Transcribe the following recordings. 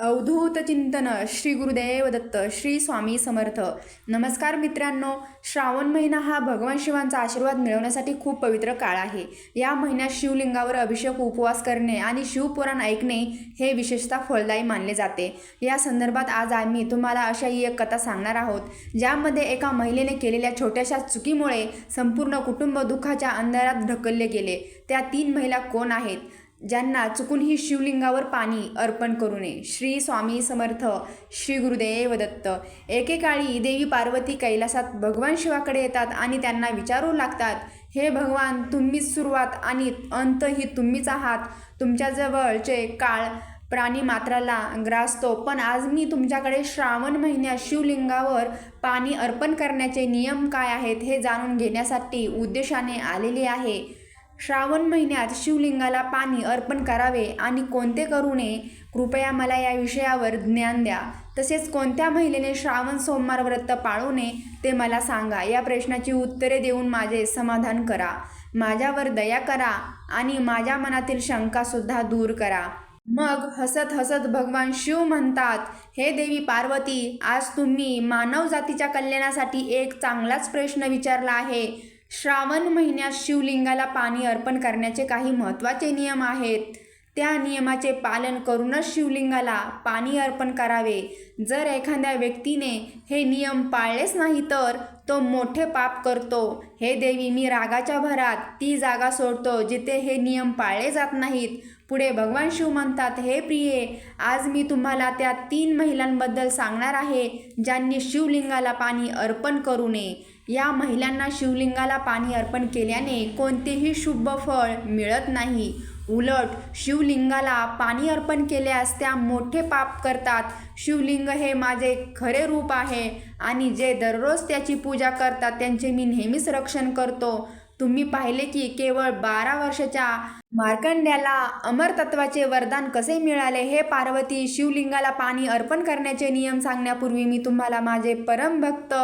अवधूत चिंतन श्री गुरुदेव दत्त श्री स्वामी समर्थ. नमस्कार मित्रांनो श्रावण महिना हा भगवान शिवांचा आशीर्वाद मिळवण्यासाठी खूप पवित्र काळ आहे. या महिन्यात शिवलिंगावर अभिषेक उपवास करणे आणि शिवपुराण ऐकणे हे विशेषतः फळदायी मानले जाते. या संदर्भात आज आम्ही तुम्हाला अशा ही एक कथा सांगणार आहोत ज्यामध्ये एका महिलेने केलेल्या छोट्याशा चुकीमुळे संपूर्ण कुटुंब दुःखाच्या अंधारात ढकलले गेले. त्या तीन महिला कोण आहेत? ज्यांना चुकूनही शिवलिंगावर पाणी अर्पण करू नये. श्री स्वामी समर्थ श्री गुरुदेव दत्त. एकेकाळी देवी पार्वती कैलासात भगवान शिवाकडे येतात आणि त्यांना विचारू लागतात हे भगवान तुम्हीच सुरुवात आणि अंत ही तुम्हीच आहात. तुमच्याजवळचे काळ प्राणी मात्राला ग्रासतो पण आज मी तुमच्याकडे श्रावण महिन्यात शिवलिंगावर पाणी अर्पण करण्याचे नियम काय आहेत हे जाणून घेण्यासाठी उद्देशाने आलेले आहे. श्रावण महिन्यात शिवलिंगाला पाणी अर्पण करावे आणि कोणते करू नये कृपया मला या विषयावर ज्ञान द्या. तसेच कोणत्या महिलेने श्रावण सोमवार व्रत पाळू नये ते मला सांगा. या प्रश्नाची उत्तरे देऊन माझे समाधान करा. माझ्यावर दया करा आणि माझ्या मनातील शंकासुद्धा दूर करा. मग हसत हसत भगवान शिव म्हणतात हे देवी पार्वती आज तुम्ही मानव जातीच्या कल्याणासाठी एक चांगलाच प्रश्न विचारला आहे. श्रावण महिन्यात शिवलिंगाला पाणी अर्पण करण्याचे काही महत्त्वाचे नियम आहेत. त्या नियमाचे पालन करूनच शिवलिंगाला पाणी अर्पण करावे. जर एखाद्या व्यक्तीने हे नियम पाळलेच नाही तर तो मोठे पाप करतो. हे देवी मी रागाच्या भरात ती जागा सोडतो जिथे हे नियम पाळले जात नाहीत. पुढे भगवान शिव म्हणतात हे प्रिये आज मी तुम्हाला त्या तीन महिलांबद्दल सांगणार आहे ज्यांनी शिवलिंगाला पाणी अर्पण करू नये. या महिलांना शिवलिंगाला पाणी अर्पण केल्याने कोणतेही शुभ फळ मिळत नाही. उलट शिवलिंगाला पाणी अर्पण केल्यास त्या मोठे पाप करतात. शिवलिंग हे माझे खरे रूप आहे आणि जे दररोज त्याची पूजा करतात त्यांचे मी नेहमीच रक्षण करतो. तुम्ही पाहिले की केवळ बारा वर्षाच्या मार्कंड्याला अमर तत्वाचे वरदान कसे मिळाले हे पार्वती शिवलिंगाला पाणी अर्पण करण्याचे नियम सांगण्यापूर्वी मी तुम्हाला माझे परमभक्त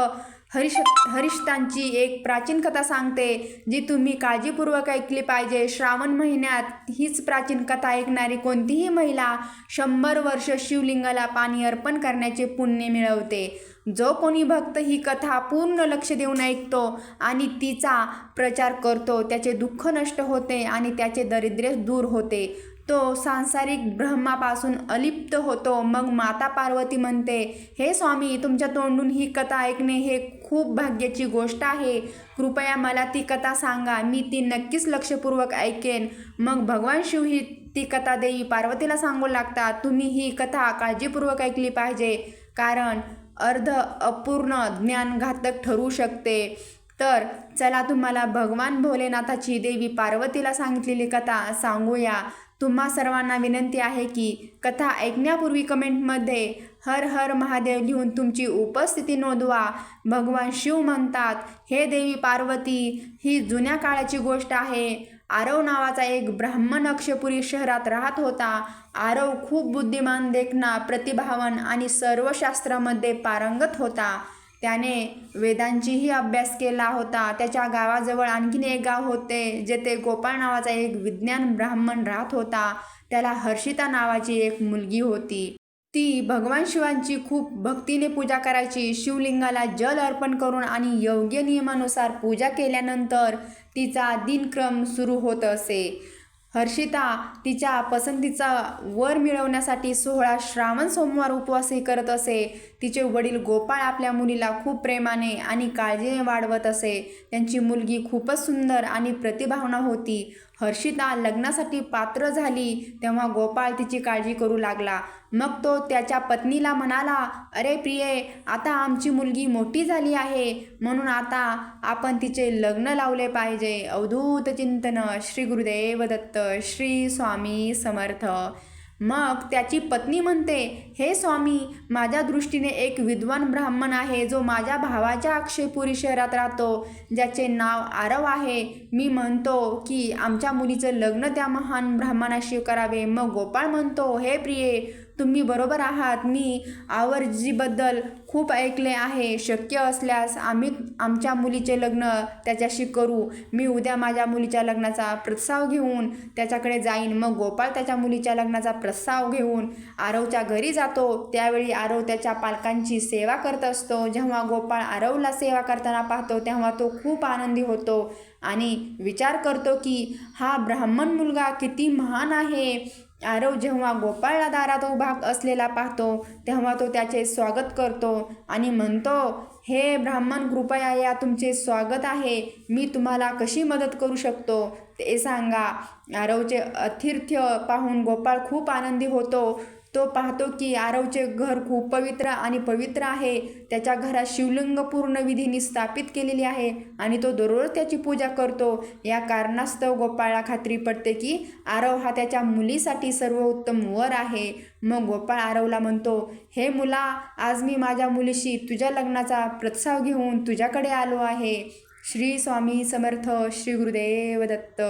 हरिश हरिष्ठांची एक प्राचीन कथा सांगते जी तुम्ही काळजीपूर्वक ऐकली पाहिजे. श्रावण महिन्यात हीच प्राचीन कथा ऐकणारी कोणतीही महिला शंभर वर्ष शिवलिंगाला पाणी अर्पण करण्याचे पुण्य मिळवते. जो कोणी भक्त ही कथा पूर्ण लक्ष देऊन ऐकतो आणि तिचा प्रचार करतो त्याचे दुःख नष्ट होते आणि त्याचे दरिद्र्य दूर होते. तो सांसारिक ब्रह्मापासून अलिप्त होतो. मग माता पार्वती म्हणते हे स्वामी तुमच्या तोंडून ही कथा ऐकणे हे खूप भाग्याची गोष्ट आहे. कृपया मला ती कथा सांगा. मी ती नक्कीच लक्षपूर्वक ऐकेन. मग भगवान शिव ही ती कथा देवी पार्वतीला सांगू लागतात तुम्ही ही कथा काळजीपूर्वक ऐकली पाहिजे. कारण अर्ध अपूर्ण ज्ञान घातक ठरू शकते. तर चला तुम्हाला भगवान भोलेनाथाची देवी पार्वतीला सांगितलेली कथा सांगूया. तुम्हा सर्वांना विनंती आहे की कथा ऐकण्यापूर्वी कमेंटमध्ये हर हर महादेव लिहून तुमची उपस्थिती नोंदवा. भगवान शिव म्हणतात हे देवी पार्वती ही जुन्या काळाची गोष्ट आहे. आरव नावाचा एक ब्राह्मण अक्षपुरी शहरात राहत होता. आरव खूप बुद्धिमान देखणा प्रतिभावन आणि सर्व शास्त्रामध्ये पारंगत होता. त्याने वेदांचीही अभ्यास केला होता. त्याच्या गावाजवळ आणखीन एक गाव होते जेथे गोपाळ नावाचा एक विज्ञान ब्राह्मण राहत होता. त्याला हर्षिता नावाची एक मुलगी होती. ती भगवान शिवांची खूप भक्तीने पूजा करायची. शिवलिंगाला जल अर्पण करून आणि योग्य नियमानुसार पूजा केल्यानंतर तिचा दिनक्रम सुरू होत असे. हर्षिता तिच्या पसंतीचा वर मिळवण्यासाठी सोहळा श्रावण सोमवार उपवासही करत असे. तिचे वडील गोपाळ आपल्या मुलीला खूप प्रेमाने आणि काळजीने वाढवत असे. त्यांची मुलगी खूपच सुंदर आणि प्रतिभावना होती. हर्षिता लग्नासाठी पात्र झाली तेव्हा गोपाळ तिची काळजी करू लागला. मग तो त्याच्या पत्नीला म्हणाला अरे प्रिये आता आमची मुलगी मोठी झाली आहे. म्हणून आता आपण तिचे लग्न लावले पाहिजे. अवधूत चिंतन श्री गुरुदेव दत्त श्री स्वामी समर्थ. मग त्याची पत्नी म्हणते हे स्वामी माझ्या दृष्टीने एक विद्वान ब्राह्मण आहे जो माझ्या भावाच्या अक्षयपुरी शहरात राहतो. ज्याचे नाव आरव आहे. मी म्हणतो की आमच्या मुलीचं लग्न त्या महान ब्राह्मणाशी करावे. मग गोपाळ म्हणतो हे प्रिये तुम्ही बरोबर आहात. मी आवर्जीबद्दल खूप ऐकले आहे. शक्य असल्यास आम्ही आमच्या मुलीचे लग्न त्याच्याशी करू. मी उद्या माझ्या मुलीच्या लग्नाचा प्रस्ताव घेऊन त्याच्याकडे जाईन. मग गोपाळ त्याच्या मुलीच्या लग्नाचा प्रस्ताव घेऊन आरवच्या घरी जातो. त्यावेळी आरव त्याच्या पालकांची सेवा करत असतो. जेव्हा गोपाळ आरवला सेवा करताना पाहतो तेव्हा तो खूप आनंदी होतो आणि विचार करतो की हा ब्राह्मण मुलगा किती महान आहे. आरव जेव्हा गोपाळला दारात उभा असलेला पाहतो तेव्हा तो त्याचे स्वागत करतो आणि म्हणतो हे ब्राह्मण कृपया या तुमचे स्वागत आहे. मी तुम्हाला कशी मदत करू शकतो? ते सांगा. आरवचे अतिथ्य पाहून गोपाळ खूप आनंदी होतो. तो पाहतो की आरवचे घर खूप पवित्र आणि पवित्र आहे. त्याच्या घरात शिवलिंग पूर्ण विधीने स्थापित केलेली आहे आणि तो दररोज त्याची पूजा करतो. या कारणास्तव गोपाळला खात्री पडते की आरव हा त्याच्या मुलीसाठी सर्वोत्तम वर आहे. मग गोपाळ आरवला म्हणतो हे मुला आज मी माझ्या मुलीशी तुझ्या लग्नाचा प्रस्ताव घेऊन तुझ्याकडे आलो आहे. श्री स्वामी समर्थ श्री गुरुदेव दत्त.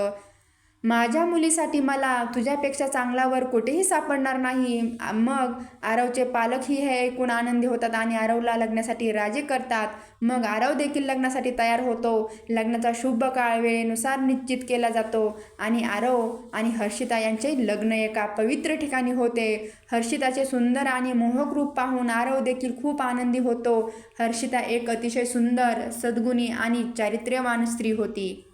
माझ्या मुलीसाठी मला तुझ्यापेक्षा चांगला वर कुठेही सापडणार नाही. मग आरवचे पालकही हे ऐकून आनंदी होतात आणि आरवला लग्नासाठी राजी करतात. मग आरव देखील लग्नासाठी तयार होतो. लग्नाचा शुभ काळ वेळेनुसार निश्चित केला जातो आणि आरव आणि हर्षिता यांचे लग्न एका पवित्र ठिकाणी होते. हर्षिताचे सुंदर आणि मोहक रूप पाहून आरव देखील खूप आनंदी होतो. हर्षिता एक अतिशय सुंदर सद्गुणी आणि चारित्र्यवान स्त्री होती.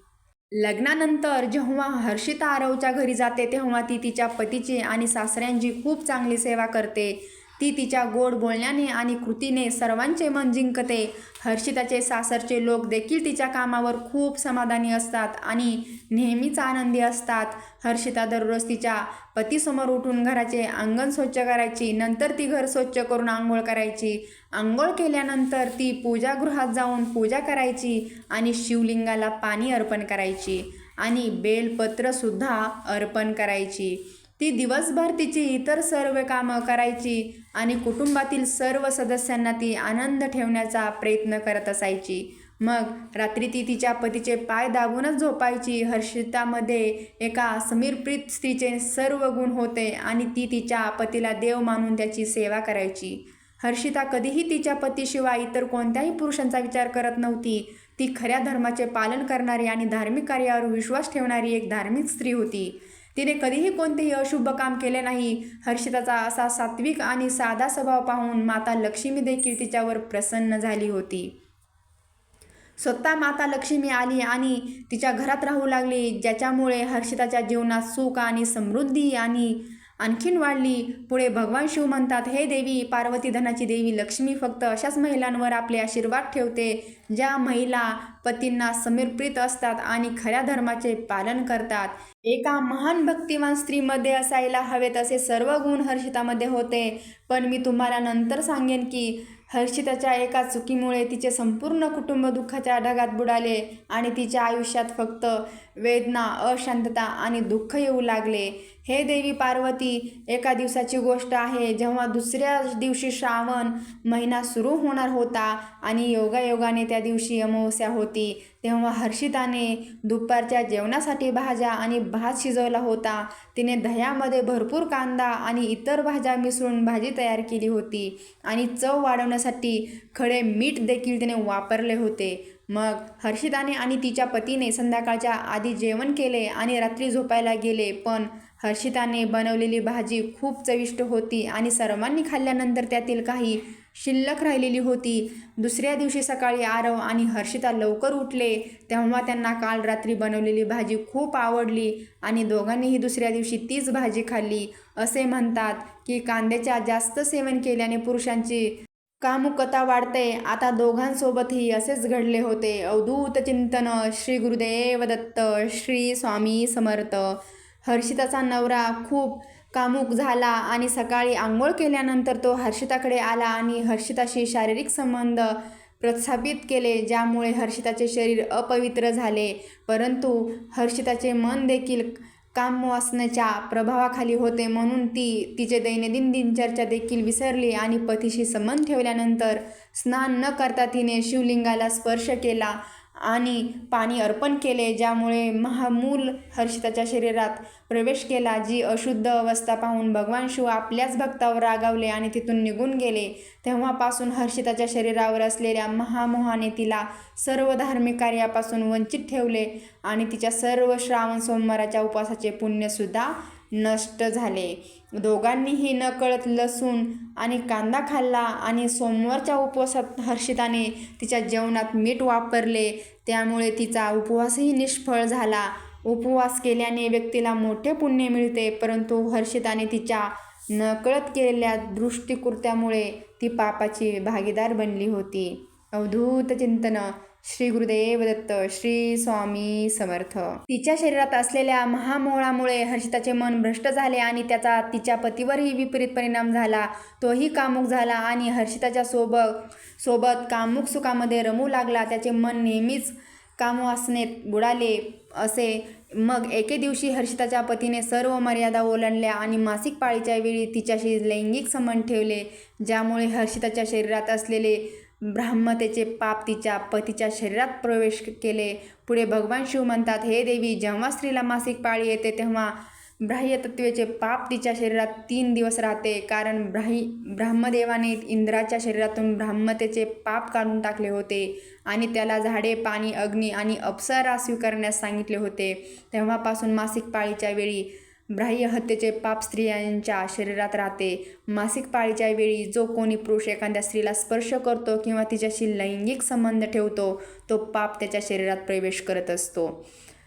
लग्नानंतर जेव्हा हर्षिता आरवच्या घरी जाते तेव्हा ती तिच्या पतीची आणि सासऱ्यांची खूप चांगली सेवा करते. ती तिच्या गोड बोलण्याने आणि कृतीने सर्वांचे मन जिंकते. हर्षिताचे सासरचे लोक देखील तिच्या कामावर खूप समाधानी असतात आणि नेहमीच आनंदी असतात. हर्षिता दररोज तिच्या पतीसमोर उठून घराचे अंगण स्वच्छ करायची नंतर ती घर स्वच्छ करून आंघोळ करायची. आंघोळ केल्यानंतर ती पूजागृहात जाऊन पूजा करायची आणि शिवलिंगाला पाणी अर्पण करायची आणि बेलपत्रसुद्धा अर्पण करायची. ती दिवसभर तिची इतर सर्व कामं करायची आणि कुटुंबातील सर्व सदस्यांना ती आनंद ठेवण्याचा प्रयत्न करत असायची. मग रात्री ती तिच्या पतीचे पाय दाबूनच झोपायची. हर्षितामध्ये एका समीरप्रीत स्त्रीचे सर्व गुण होते आणि ती तिच्या पतीला देव मानून त्याची सेवा करायची. हर्षिता कधीही तिच्या पतीशिवाय इतर कोणत्याही पुरुषांचा विचार करत नव्हती. ती खऱ्या धर्माचे पालन करणारी आणि धार्मिक कार्यावर विश्वास ठेवणारी एक धार्मिक स्त्री होती. तिने कधीही कोणतेही अशुभ काम केले नाही. हर्षिताचा असा सात्विक आणि साधा स्वभाव पाहून माता लक्ष्मी देखील तिच्यावर प्रसन्न झाली होती. स्वतः माता लक्ष्मी आली आणि तिच्या घरात राहू लागली ज्याच्यामुळे हर्षिताच्या जीवनात सुख आणि समृद्धी आणि आणखीन वाढली. पुढे भगवान शिव म्हणतात हे देवी पार्वती धनाची देवी लक्ष्मी फक्त अशाच महिलांवर आपले आशीर्वाद ठेवते ज्या महिला पतींना समर्पित असतात आणि खऱ्या धर्माचे पालन करतात. एका महान भक्तिमान स्त्रीमध्ये असायला हवेत असे सर्व गुण हर्षितामध्ये होते. पण मी तुम्हाला नंतर सांगेन की हर्षिताच्या एका चुकीमुळे तिचे संपूर्ण कुटुंब दुःखाच्या ढगात बुडाले आणि तिच्या आयुष्यात फक्त वेदना अशांतता आणि दुःख येऊ लागले. हे देवी पार्वती एका दिवसाची गोष्ट आहे जेव्हा दुसऱ्या दिवशी श्रावण महिना सुरू होणार होता आणि योगायोगाने त्या दिवशी अमावस्या होती. तेव्हा हर्षिताने दुपारच्या जेवणासाठी भाज्या आणि भात शिजवला होता. तिने दह्यामध्ये भरपूर कांदा आणि इतर भाज्या मिसळून भाजी तयार केली होती आणि चव वाढवण्यासाठी खडे मीठ देखील तिने वापरले होते. मग हर्षिताने आणि तिच्या पतीने संध्याकाळच्या आधी जेवण केले आणि रात्री झोपायला गेले. पण हर्षिताने बनवलेली भाजी खूप चविष्ट होती आणि सर्वांनी खाल्ल्यानंतर त्यातील काही शिल्लक राहिलेली होती. दुसऱ्या दिवशी सकाळी आरव आणि हर्षिता लवकर उठले. तेव्हा त्यांना काल रात्री बनवलेली भाजी खूप आवडली आणि दोघांनीही दुसऱ्या दिवशी तीच भाजी खाल्ली. असे म्हणतात की कांद्याच्या जास्त सेवन केल्याने पुरुषांची कामुकता वाढते. आता दोघांसोबतही असेच घडले होते. अवधूत चिंतन श्री गुरुदेव दत्त श्री स्वामी समर्थ. हर्षिताचा नवरा खूप कामुक झाला आणि सकाळी आंघोळ केल्यानंतर तो हर्षिताकडे आला आणि हर्षिताशी शारीरिक संबंध प्रस्थापित केले ज्यामुळे हर्षिताचे शरीर अपवित्र झाले. परंतु हर्षिताचे मन देखील कामवासनेच्या प्रभावाखाली होते म्हणून ती तिचे दैनंदिन दिनचर्चा देखील विसरली आणि पतीशी संबंध ठेवल्यानंतर स्नान न करता तिने शिवलिंगाला स्पर्श केला. आणि पाणी अर्पण केले ज्यामुळे महामूल हर्षिताच्या शरीरात प्रवेश केला जी अशुद्ध अवस्था पाहून भगवान शिव आपल्याच भक्तावर रागावले आणि तिथून निघून गेले. तेव्हापासून हर्षिताच्या शरीरावर असलेल्या महामोहाने तिला सर्व धार्मिक कार्यापासून वंचित ठेवले आणि तिच्या सर्व श्रावण सोमवाराच्या उपवासाचे पुण्यसुद्धा नष्ट झाले. दोघांनीही नकळत लसूण आणि कांदा खाल्ला आणि सोमवारच्या उपवासात हर्षिताने तिच्या जेवणात मीठ वापरले. त्यामुळे तिचा उपवासही निष्फळ झाला. उपवास केल्याने व्यक्तीला मोठे पुण्य मिळते परंतु हर्षिताने तिच्या नकळत केलेल्या दृष्टिकृत्यामुळे ती पापाची भागीदार बनली होती. अवधूत चिंतन श्री गुरुदेव दत्त श्री स्वामी समर्थ. तिच्या शरीरात असलेल्या महामोळामुळे हर्षिताचे मन भ्रष्ट झाले आणि त्याचा तिच्या पतीवरही विपरीत परिणाम झाला. तोही कामुक झाला आणि हर्षिताच्या सोबत सोबत कामुक सुखामध्ये रमू लागला. त्याचे मन नेहमीच कामवासनेत बुडाले असे. मग एके दिवशी हर्षिताच्या पतीने सर्व मर्यादा ओलांडल्या आणि मासिक पाळीच्या वेळी तिच्याशी लैंगिक संबंध ठेवले ज्यामुळे हर्षिताच्या शरीरात असलेले ब्राह्मतेचे पाप तिच्या पतीच्या शरीरात प्रवेश केले. पुढे भगवान शिव म्हणतात हे देवी जेव्हा स्त्रीला मासिक पाळी येते तेव्हा ब्राह्यतत्वेचे पाप तिच्या शरीरात तीन दिवस राहते. कारण ब्राही ब्राह्मदेवाने इंद्राच्या शरीरातून ब्राह्मतेचे पाप काढून टाकले होते आणि त्याला झाडे पाणी अग्नी आणि अप्सरा स्वीकारण्यास सांगितले होते. तेव्हापासून मासिक पाळीच्या वेळी ब्राह्य हत्येचे पाप स्त्रियांच्या शरीरात राहते. मासिक पाळीच्या वेळी जो कोणी पुरुष एखाद्या स्त्रीला स्पर्श करतो किंवा तिच्याशी लैंगिक संबंध ठेवतो तो पाप त्याच्या शरीरात प्रवेश करत असतो.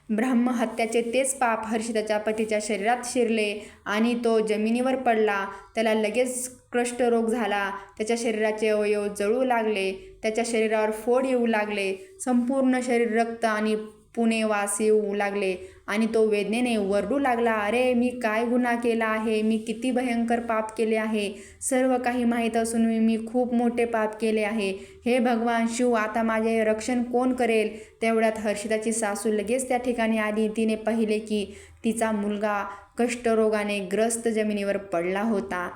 ब्रह्महत्याचे तेच पाप हर्षिताच्या पतीच्या शरीरात शिरले आणि तो जमिनीवर पडला. त्याला लगेच कृष्ठरोग झाला. त्याच्या शरीराचे अवयव जळू लागले. त्याच्या शरीरावर फोड येऊ लागले. संपूर्ण शरीर रक्त आणि पुणे वास येऊ लागले. आणि तो वेदनेने वरडू लागला अरे मी काय गुन्हा केला आहे? मी किती भयंकर पाप केले आहे? सर्व काही माहीत असून मी खूप मोठे पाप केले आहे. हे भगवान शिव आता माझे रक्षण कोण करेल? तेवढ्यात हर्षिताची सासू लगेच त्या ठिकाणी आली. तिने पाहिले की तिचा मुलगा कष्टरोगाने ग्रस्त जमिनीवर पडला होता.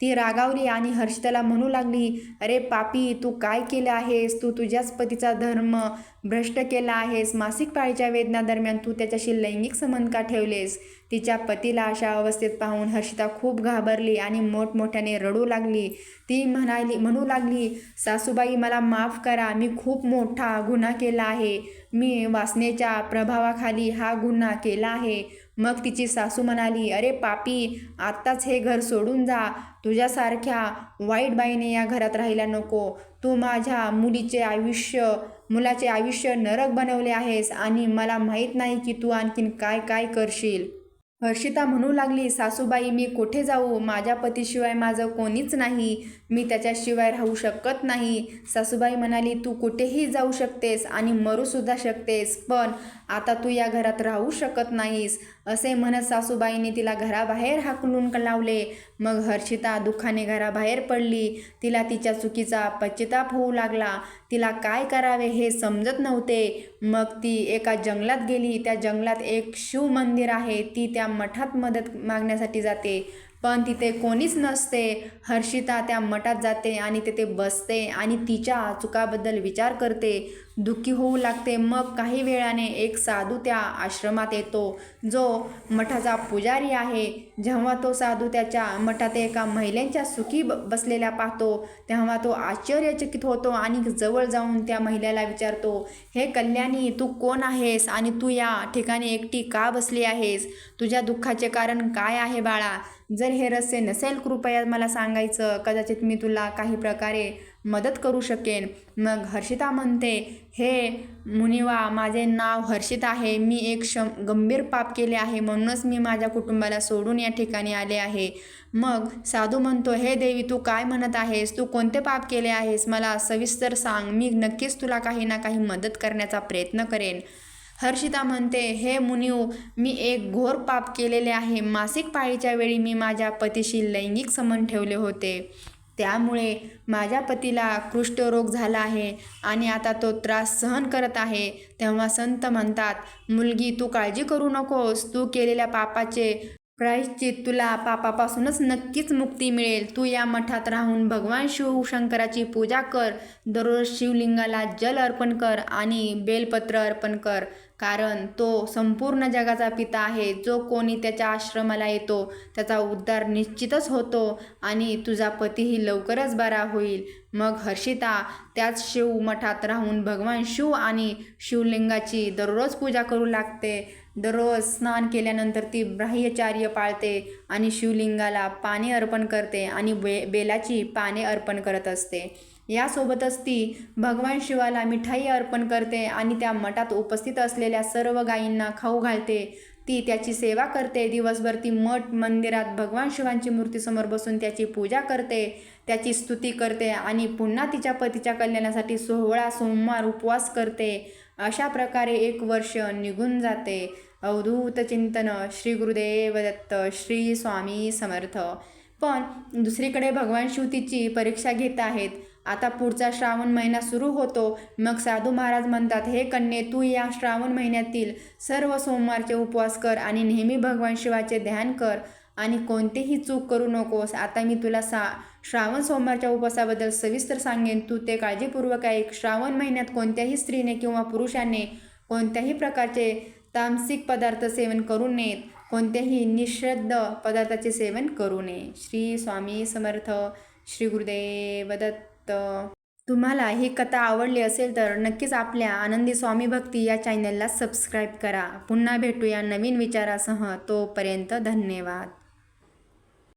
ती रागावली आणि हर्षिताला म्हणू लागली अरे पापी तू काय केलं आहेस? तू तुझ्याच पतीचा धर्म भ्रष्ट केला आहेस. मासिक पाळीच्या वेदनादरम्यान तू त्याच्याशी लैंगिक संबंध का ठेवलेस? तिच्या पतीला अशा अवस्थेत पाहून हर्षिता खूप घाबरली आणि मोठमोठ्याने रडू लागली. ती म्हणाली म्हणू लागली सासूबाई मला माफ करा. मी खूप मोठा गुन्हा केला आहे. मी वासनेच्या प्रभावाखाली हा गुन्हा केला आहे. मग तिची सासू म्हणाली अरे पापी आत्ताच हे घर सोडून जा. तुझ्यासारख्या वाईट बाईने या घरात राहायला नको. तू माझ्या मुलीचे आयुष्य मुलाचे आयुष्य नरक बनवले आहेस आणि मला माहीत नाही की तू आणखीन काय काय करशील. हर्षिता म्हणू लागली सासूबाई मी कुठे जाऊ? माझ्या पतीशिवाय माझं कोणीच नाही. मी त्याच्याशिवाय राहू शकत नाही. सासूबाई म्हणाली तू कुठेही जाऊ शकतेस आणि मरूसुद्धा शकतेस पण आता तू या घरात राहू शकत नाहीस. असे म्हणत सासूबाईने तिला घराबाहेर हाकलून लावले. मग हर्षिता दुःखाने घराबाहेर पडली. तिला तिच्या चुकीचा पश्चिताप होऊ लागला. तिला काय करावे हे समजत नव्हते. मग ती एका जंगलात गेली. त्या जंगलात एक शिव मंदिर आहे. ती त्या मठात मदत मागण्यासाठी जाते. पण तिथे कोणीच नसते. हर्षिता त्या मठात जाते आणि तिथे बसते आणि तिच्या चुकाबद्दल विचार करते. दुःखी होऊ लागते. मग काही वेळाने एक साधू त्या आश्रमात येतो. जो मठाचा पुजारी आहे. जेव्हा तो साधू त्याच्या मठात एका महिलेच्या सुखी ब बसलेल्या पाहतो तेव्हा तो आश्चर्यचकित होतो आणि जवळ जाऊन त्या महिलेला विचारतो हे कल्याणी तू कोण आहेस आणि तू या ठिकाणी एकटी का बसली आहेस? तुझ्या दुःखाचे कारण काय आहे बाळा? जर हे रहस्य नसेल कृपया मला सांगायचं. कदाचित मी तुला काही प्रकारे मदत करू शकेन. मग हर्षिता म्हणते हे मुनिवा माझे नाव हर्षित आहे. मी एक शम गंभीर पाप केले आहे. म्हणूनच मी माझ्या कुटुंबाला सोडून या ठिकाणी आले आहे. मग साधू म्हणतो हे देवी तू काय म्हणत आहेस? तू कोणते पाप केले आहेस? मला सविस्तर सांग. मी नक्कीच तुला काही ना काही मदत करण्याचा प्रयत्न करेन. हर्षिता म्हणते हे मुनिव मी एक घोर पाप केलेले आहे. मासिक पाळीच्या वेळी मी माझ्या पतीशी लैंगिक संबंध ठेवले होते. त्यामुळे माझ्या पतीला कुष्ठरोग झाला आहे आणि आता तो त्रास सहन करत आहे. तेव्हा संत म्हणतात मुलगी तू काळजी करू नकोस. तू केलेल्या पापाचे प्रायश्चित तुला पापापासूनच नक्कीच मुक्ती मिळेल. तू या मठात राहून भगवान शिवशंकराची पूजा कर. दररोज शिवलिंगाला जल अर्पण कर आणि बेलपत्र अर्पण कर. कारण तो संपूर्ण जगाचा पिता आहे. जो कोणी त्याच्या आश्रमाला येतो त्याचा उद्धार निश्चितच होतो आणि तुझा पतीही लवकरच बरा होईल. मग हर्षिता त्याच शिव मठात राहून भगवान शिव आणि शिवलिंगाची दररोज पूजा करू लागते. दररोज स्नान केल्यानंतर ती ब्राह्यचार्य पाळते आणि शिवलिंगाला पाणी अर्पण करते आणि बे बेलाची पाने अर्पण करत असते. यासोबतच ती भगवान शिवाला मिठाई अर्पण करते आणि त्या मठात उपस्थित असलेल्या सर्व गायींना खाऊ घालते. ती त्याची सेवा करते. दिवसभर ती मठ मंदिरात भगवान शिवांची मूर्तीसमोर बसून त्याची पूजा करते त्याची स्तुती करते आणि पुन्हा तिच्या पतीच्या कल्याणासाठी सोहळा सोमवार उपवास करते. अशा प्रकारे एक वर्ष निघून जाते. अवधूत चिंतन श्री गुरुदेव दत्त श्री स्वामी समर्थ. पण दुसरीकडे भगवान शिवतीची परीक्षा घेत आहेत. आता पुढचा श्रावण महिना सुरू होतो. मग साधू महाराज म्हणतात हे कन्ये तू या श्रावण महिन्यातील सर्व सोमवारचे उपवास कर आणि नेहमी भगवान शिवाचे ध्यान कर. आणि कोणतीही चूक करू नकोस. आता मी तुला सा श्रावण सोमवारच्या उपवासाबद्दल सविस्तर सांगेन. तू ते काळजीपूर्वक ऐक. श्रावण महिन्यात कोणत्याही स्त्रीने किंवा पुरुषाने कोणत्याही प्रकारचे तामसिक पदार्थ सेवन करू नयेत. कोणत्याही निषिद्ध पदार्थाचे सेवन करू नये. श्री स्वामी समर्थ श्री गुरुदेव दत्त तुम्हाला ही कथा आवडली असेल तर नक्कीच आपल्या आनंदी स्वामी भक्ती या चॅनलला सबस्क्राईब करा. पुन्हा भेटूया नवीन विचारासह. तोपर्यंत धन्यवाद.